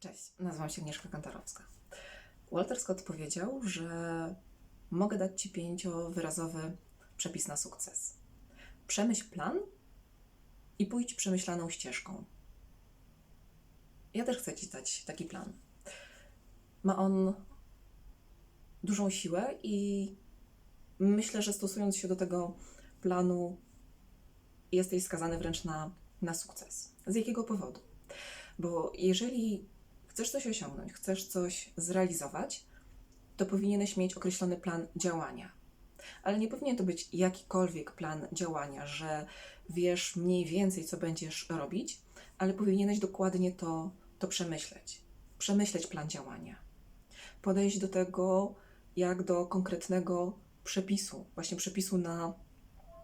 Cześć, nazywam się Agnieszka Kantarowska. Walter Scott powiedział, że mogę dać Ci pięciowyrazowy przepis na sukces. Przemyśl plan i pójdź przemyślaną ścieżką. Ja też chcę Ci dać taki plan. Ma on dużą siłę i myślę, że stosując się do tego planu, jesteś skazany wręcz na, na sukces. Z jakiego powodu? Bo jeżeli chcesz coś osiągnąć, chcesz coś zrealizować, to powinieneś mieć określony plan działania. Ale nie powinien to być jakikolwiek plan działania, że wiesz mniej więcej, co będziesz robić, ale powinieneś dokładnie to, to przemyśleć. Przemyśleć plan działania. Podejść do tego jak do konkretnego przepisu, właśnie przepisu na,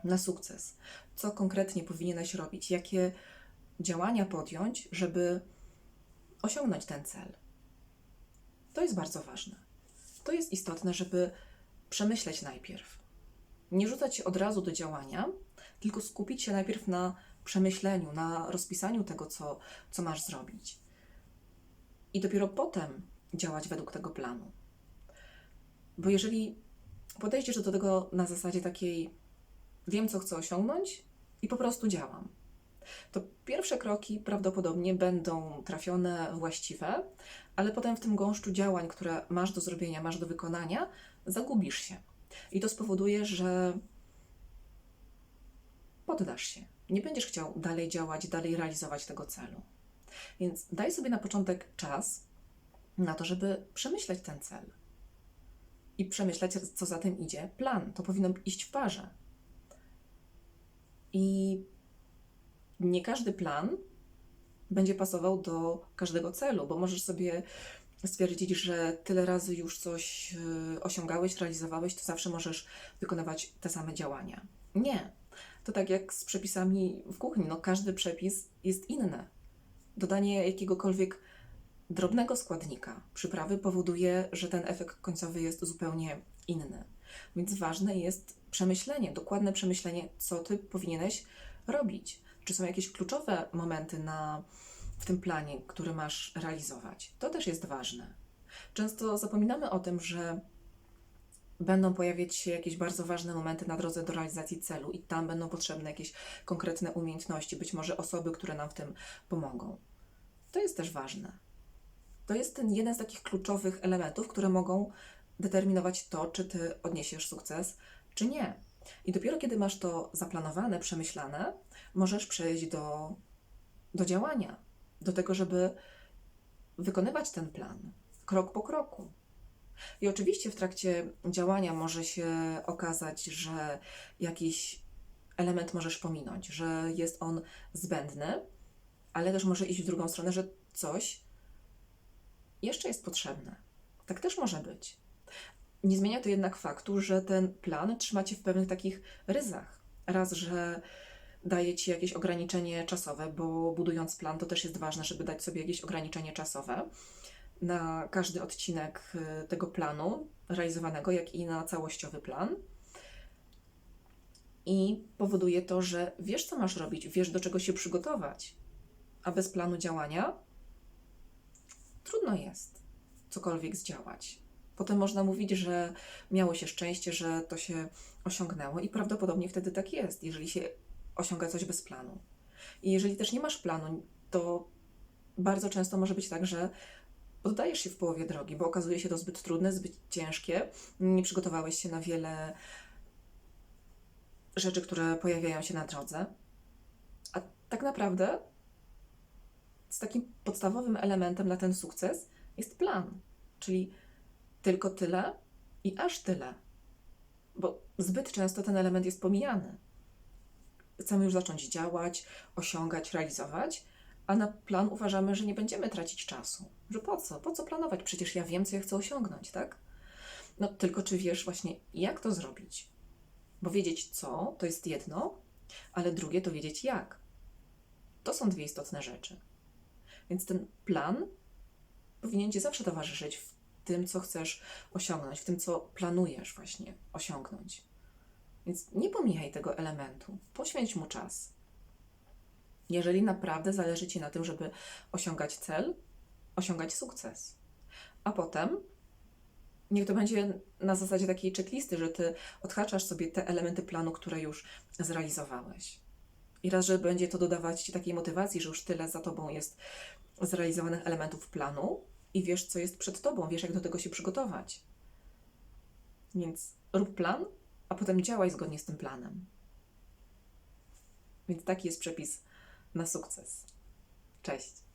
na sukces. Co konkretnie powinieneś robić, jakie działania podjąć, żeby osiągnąć ten cel. To jest bardzo ważne. To jest istotne, żeby przemyśleć najpierw. Nie rzucać się od razu do działania, tylko skupić się najpierw na przemyśleniu, na rozpisaniu tego, co, co masz zrobić. I dopiero potem działać według tego planu. Bo jeżeli podejdziesz do tego na zasadzie takiej, wiem, co chcę osiągnąć i po prostu działam, to pierwsze kroki prawdopodobnie będą trafione, właściwe, ale potem w tym gąszczu działań, które masz do zrobienia, masz do wykonania, zagubisz się. I to spowoduje, że poddasz się. Nie będziesz chciał dalej działać, dalej realizować tego celu. Więc daj sobie na początek czas na to, żeby przemyśleć ten cel. I przemyśleć, co za tym idzie, plan. To powinno iść w parze. I nie każdy plan będzie pasował do każdego celu, bo możesz sobie stwierdzić, że tyle razy już coś y, osiągałeś, realizowałeś, to zawsze możesz wykonywać te same działania. Nie. To tak jak z przepisami w kuchni. No, każdy przepis jest inny. Dodanie jakiegokolwiek drobnego składnika przyprawy powoduje, że ten efekt końcowy jest zupełnie inny. Więc ważne jest przemyślenie, dokładne przemyślenie, co ty powinieneś robić. Czy są jakieś kluczowe momenty na, w tym planie, który masz realizować? To też jest ważne. Często zapominamy o tym, że będą pojawiać się jakieś bardzo ważne momenty na drodze do realizacji celu, i tam będą potrzebne jakieś konkretne umiejętności, być może osoby, które nam w tym pomogą. To jest też ważne. To jest ten jeden z takich kluczowych elementów, które mogą determinować to, czy ty odniesiesz sukces, czy nie. I dopiero kiedy masz to zaplanowane, przemyślane, możesz przejść do, do działania, do tego, żeby wykonywać ten plan krok po kroku. I oczywiście w trakcie działania może się okazać, że jakiś element możesz pominąć, że jest on zbędny, ale też może iść w drugą stronę, że coś jeszcze jest potrzebne. Tak też może być. Nie zmienia to jednak faktu, że ten plan trzymacie w pewnych takich ryzach. Raz, że daje ci jakieś ograniczenie czasowe, bo budując plan, to też jest ważne, żeby dać sobie jakieś ograniczenie czasowe na każdy odcinek y, tego planu realizowanego, jak i na całościowy plan. I powoduje to, że wiesz, co masz robić, wiesz, do czego się przygotować, a bez planu działania trudno jest cokolwiek zdziałać. Potem można mówić, że miało się szczęście, że to się osiągnęło, i prawdopodobnie wtedy tak jest, jeżeli się osiąga coś bez planu. I jeżeli też nie masz planu, to bardzo często może być tak, że oddajesz się w połowie drogi, bo okazuje się to zbyt trudne, zbyt ciężkie, nie przygotowałeś się na wiele rzeczy, które pojawiają się na drodze. A tak naprawdę z takim podstawowym elementem na ten sukces jest plan, czyli tylko tyle i aż tyle. Bo zbyt często ten element jest pomijany. Chcemy już zacząć działać, osiągać, realizować, a na plan uważamy, że nie będziemy tracić czasu. Że po co? Po co planować? Przecież ja wiem, co ja chcę osiągnąć, tak? No tylko czy wiesz właśnie, jak to zrobić? Bo wiedzieć co, to jest jedno, ale drugie to wiedzieć jak. To są dwie istotne rzeczy. Więc ten plan powinien Ci zawsze towarzyszyć w tym, co chcesz osiągnąć, w tym, co planujesz właśnie osiągnąć. Więc nie pomijaj tego elementu, poświęć mu czas. Jeżeli naprawdę zależy Ci na tym, żeby osiągać cel, osiągać sukces. A potem niech to będzie na zasadzie takiej checklisty, że ty odhaczasz sobie te elementy planu, które już zrealizowałeś. I raz, że będzie to dodawać ci takiej motywacji, że już tyle za tobą jest zrealizowanych elementów planu i wiesz, co jest przed tobą, wiesz, jak do tego się przygotować. Więc rób plan, a potem działaj zgodnie z tym planem. Więc taki jest przepis na sukces. Cześć.